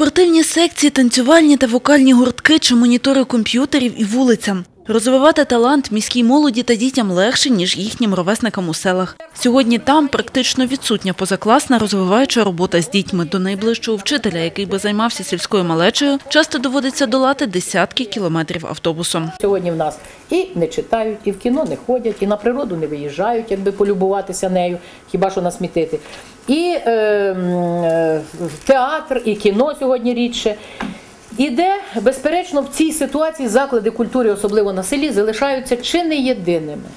Спортивні секції, танцювальні та вокальні гуртки чи монітори комп'ютерів і вулицям. Розвивати талант міській молоді та дітям легше, ніж їхнім ровесникам у селах. Сьогодні там практично відсутня позакласна розвиваюча робота з дітьми. До найближчого вчителя, який би займався сільською малечею, часто доводиться долати десятки кілометрів автобусом. Сьогодні в нас і не читають, і в кіно не ходять, і на природу не виїжджають, якби полюбуватися нею, хіба що насмітити. І е, е, театр, і кіно сьогодні рідше. І де, безперечно, в цій ситуації заклади культури, особливо на селі, залишаються чи не єдиними.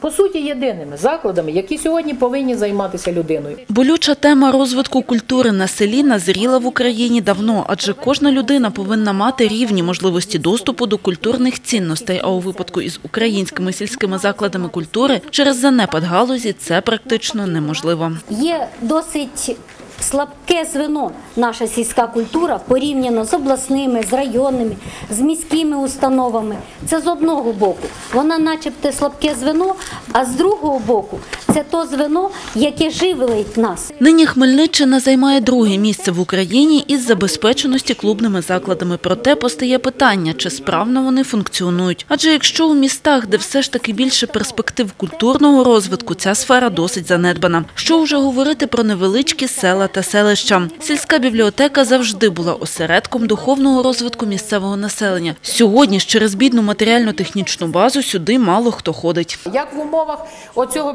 По суті, єдиними закладами, які сьогодні повинні займатися людиною. Болюча тема розвитку культури на селі назріла в Україні давно, адже кожна людина повинна мати рівні можливості доступу до культурних цінностей. А у випадку із українськими сільськими закладами культури через занепад галузі це практично неможливо. Є досить слабке звено наша сільська культура порівняно з обласними, з районними, з міськими установами. Це з одного боку. Вона начебто слабке звено, а з другого боку це то звено, яке живилить нас. Нині Хмельниччина займає друге місце в Україні із забезпеченості клубними закладами. Проте постає питання, чи справно вони функціонують. Адже якщо у містах, де все ж таки більше перспектив культурного розвитку, ця сфера досить занедбана. Що вже говорити про невеличкі села та селища. Сільська бібліотека завжди була осередком духовного розвитку місцевого населення. Сьогодні ж через бідну матеріально-технічну базу сюди мало хто ходить. Як в умовах оцього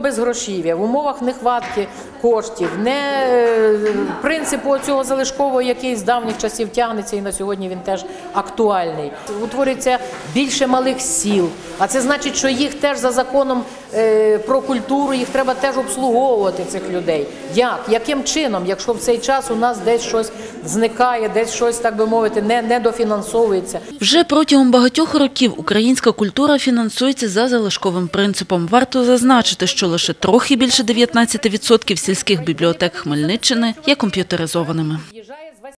безгрошів'я, в умовах нехватки коштів, не е, принципу цього залишкового, який з давніх часів тягнеться, і на сьогодні він теж актуальний. Утворюється більше малих сіл, а це значить, що їх теж за законом е, про культуру їх треба теж обслуговувати цих людей. Як? Яким чином, якщо в цей час у нас десь щось зникає, десь щось так би мовити, не, не дофінансовується. Вже протягом багатьох років українська культура фінансується за залишковим принципом. Варто зазначити, що лише трохи більше 19% сільських бібліотек Хмельниччини є комп'ютеризованими.